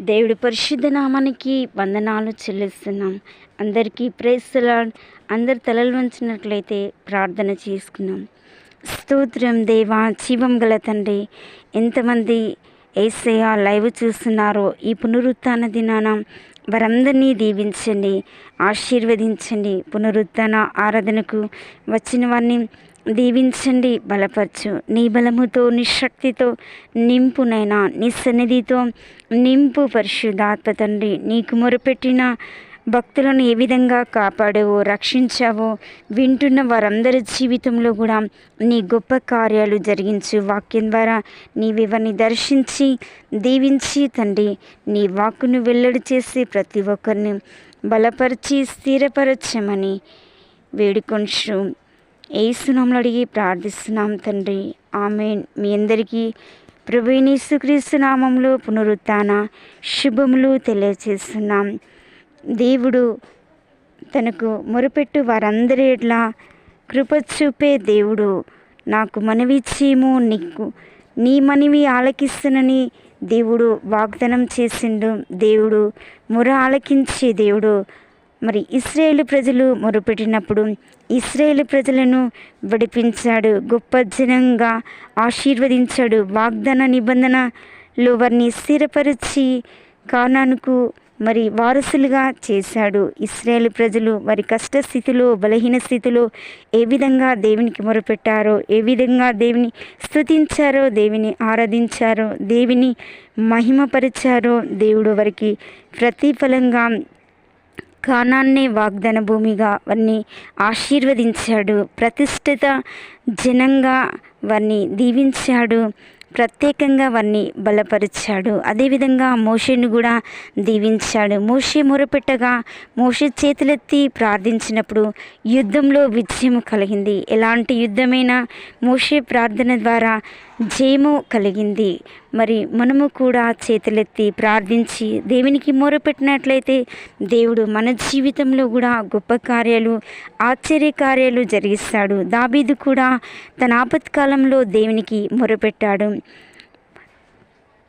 దేవుడి పరిశుద్ధ నామానికి వందనాలు చెల్లిస్తున్నాం. అందరికీ ప్రేస్తలాడ్ అందరు తలలు వంచినట్లయితే ప్రార్థన చేసుకున్నాం. స్తోత్రం దేవా జీవం గల తండ్రి ఎంతమంది ఏసయ్య లైవ్ చూస్తున్నారో ఈ పునరుత్న దినాన వారందరినీ దీవించండి ఆశీర్వదించండి పునరుత్థాన ఆరాధనకు వచ్చిన వారిని దీవించండి బలపరచు. నీ బలముతో నీ శక్తితో నింపునైనా నీ సన్నిధితో నింపు పరిశుద్ధాత్మ తండ్రి. నీకు మొరపెట్టిన భక్తులను ఏ విధంగా కాపాడావో రక్షించావో? వింటున్న వారందరి జీవితంలో కూడా నీ గొప్ప కార్యాలు జరిగించు. వాక్యం ద్వారా నీవివన్నీ దర్శించి దీవించి తండ్రి నీ వాక్కును వెల్లడి చేసి ప్రతి ఒక్కరిని బలపరిచి స్థిరపరచమని వేడుకొంచు ఏసునామలు అడిగి ప్రార్థిస్తున్నాం తండ్రి. ఆమె మీ అందరికీ ప్రభుణీసుక్రీస్తు నామంలో పునరుత్న శుభములు తెలియచేస్తున్నాం. దేవుడు తనకు మొరపెట్టు వారందరి ఎట్లా కృప చూపే దేవుడు. నాకు మనవి చేయము నీకు నీ మనవి ఆలకిస్తునని దేవుడు వాగ్దానం చేసిండు. దేవుడు మొర ఆలకించే దేవుడు. మరి ఇస్రాయేల్ ప్రజలు మొరుపెట్టినప్పుడు ఇస్రాయేల్ ప్రజలను విడిపించాడు గొప్ప జనంగా ఆశీర్వదించాడు. వాగ్దాన నిబంధనలో వారిని స్థిరపరిచి కానానుకు మరి వారసులుగా చేశాడు. ఇస్రాయేల్ ప్రజలు వారి కష్ట స్థితిలో బలహీన స్థితిలో ఏ విధంగా దేవునికి మొరపెట్టారో ఏ విధంగా దేవుని స్తుతించారో దేవుని ఆరాధించారో దేవుని మహిమపరిచారో దేవుడు వారికి ప్రతిఫలంగా కానాన్నే వాగ్దాన భూమిగా వారిని ఆశీర్వదించాడు. ప్రతిష్ఠిత జనంగా వారిని దీవించాడు. ప్రత్యేకంగా వారిని బలపరిచాడు. అదేవిధంగా మోషేను కూడా దీవించాడు. మోషే మొరపెట్టగా మోషే చేతులెత్తి ప్రార్థించినప్పుడు యుద్ధంలో విజయం కలిగింది. ఎలాంటి యుద్ధమైనా మోషే ప్రార్థన ద్వారా జయము కలిగింది. మరి మనము కూడా చేతులెత్తి ప్రార్థించి దేవునికి మొరపెట్టినట్లయితే దేవుడు మన జీవితంలో కూడా గొప్ప కార్యాలు ఆశ్చర్య కార్యాలు జరిగిస్తాడు. దాబీదు కూడా తన ఆపత్కాలంలో దేవునికి మొరపెట్టాడు.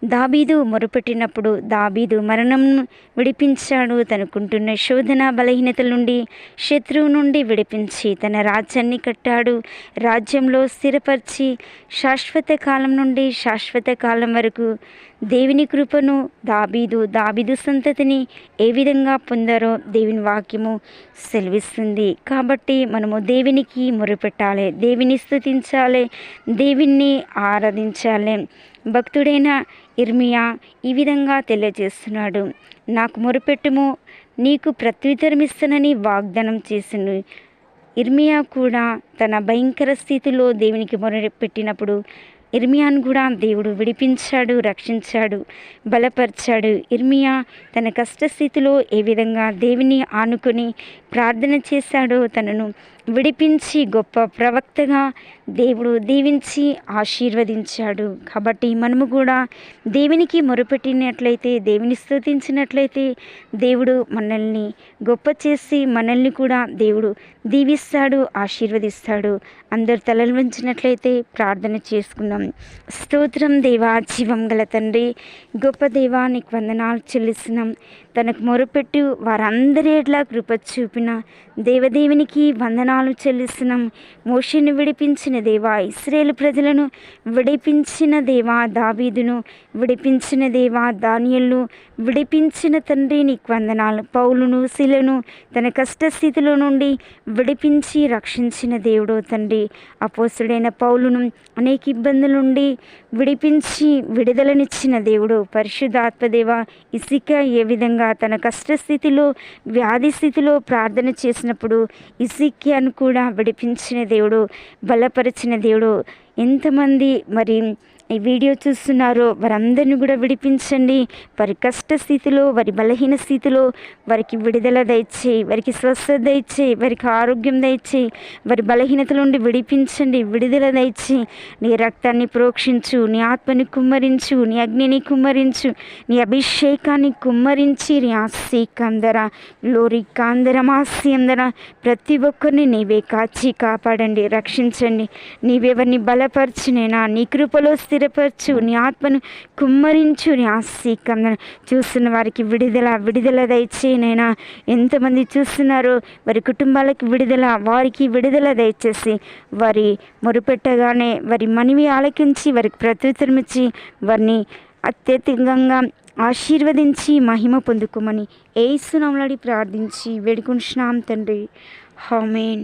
దాబీదు మొరుపెట్టినప్పుడు దాబీదు మరణం విడిపించాడు. తనుకుంటున్న శోధన బలహీనతల నుండి శత్రువు నుండి విడిపించి తన రాజ్యాన్ని కట్టాడు. రాజ్యంలో స్థిరపరిచి శాశ్వత కాలం నుండి శాశ్వత కాలం వరకు దేవుని కృపను దాబీదు దాబీదు సంతతిని ఏ విధంగా పొందారో దేవుని వాక్యము సెలవిస్తుంది. కాబట్టి మనము దేవునికి మొరుపెట్టాలి దేవుని స్థుతించాలి దేవుణ్ణి ఆరాధించాలి. భక్తుడైన ఇర్మియా ఈ విధంగా తెలియజేస్తున్నాడు. నాకు మొరుపెట్టుము నీకు ప్రత్యుత్తరం ఇస్తానని వాగ్దానం చేసిండు ఇర్మియా కూడా తన భయంకర స్థితిలో దేవునికి మొరపెట్టినప్పుడు ఇర్మియాను కూడా దేవుడు విడిపించాడు రక్షించాడు బలపరిచాడు. ఇర్మియా తన కష్టస్థితిలో ఏ విధంగా దేవుని ఆనుకొని ప్రార్థన చేశాడో తనను విడిపించి గొప్ప ప్రవక్తగా దేవుడు దీవించి ఆశీర్వదించాడు. కాబట్టి మనము కూడా దేవునికి మొరుపెట్టినట్లయితే దేవుని స్థుతించినట్లయితే దేవుడు మనల్ని గొప్ప చేసి మనల్ని కూడా దేవుడు దీవిస్తాడు ఆశీర్వదిస్తాడు. అందరు తలలు వంచినట్లయితే ప్రార్థన చేసుకుందాం. స్తోత్రం దేవా జీవం గల తండ్రి గొప్ప దేవా నీకు వందనాలు చెల్లిస్తున్నాం. తనకు మొరపెట్టి వారందరి ఎట్లా కృప చూపిన దేవదేవునికి వందనాలు చెల్లిస్తున్నాం. మోషిని విడిపించిన దేవా ఇస్రేల్ ప్రజలను విడిపించిన దేవా దావీదును విడిపించిన దేవా దానియల్ను విడిపించిన తండ్రి నీకు వందనాలు. పౌలును శిలను తన కష్టస్థితిలో నుండి విడిపించి రక్షించిన దేవుడు తండ్రి. అపోసుడైన పౌలును అనేక ఇబ్బందుల నుండి విడిపించి విడుదలనిచ్చిన దేవుడు పరిశుద్ధాత్మదేవ ఇసిక ఏ విధంగా తన కష్టస్థితిలో వ్యాధి స్థితిలో ప్రార్థన చేసినప్పుడు ఇసిక్యాను కూడా విడిపించిన దేవుడు బలపరిచిన దేవుడు. ఎంతమంది మరి ఈ వీడియో చూస్తున్నారో వారందరిని కూడా విడిపించండి. వారి కష్ట స్థితిలో వారి బలహీన స్థితిలో వారికి విడుదల దయచేయి వారికి స్వస్థత దయచేయి వారికి ఆరోగ్యం దయచేయి వారి బలహీనత నుండి విడిపించండి విడుదల దయచేయి. నీ రక్తాన్ని ప్రోక్షించు నీ ఆత్మని కుమ్మరించు నీ అగ్నిని కుమ్మరించు నీ అభిషేకాన్ని కుమ్మరించి నీ ఆశీకందర లోరి కాందర ప్రతి ఒక్కరిని నీవే కాచి కాపాడండి రక్షించండి. నీవెవరిని బలపరచునైనా? నీ కృపలో స్థిర స్థిరపరచు నీ ఆత్మను కుమ్మరించు నీ ఆశీకందను చూస్తున్న వారికి విడుదల విడుదల దయచేయనైనా. ఎంతమంది చూస్తున్నారో వారి కుటుంబాలకు విడుదల వారికి విడుదల దయచేసి వారి మొరుపెట్టగానే వారి మనవి ఆలకించి వారికి ప్రత్యుత్తరం ఇచ్చి వారిని అత్యధికంగా ఆశీర్వదించి మహిమ పొందుకోమని ఏసునామలాడి ప్రార్థించి వేడుకుంటున్నాం తండ్రి. హామేన్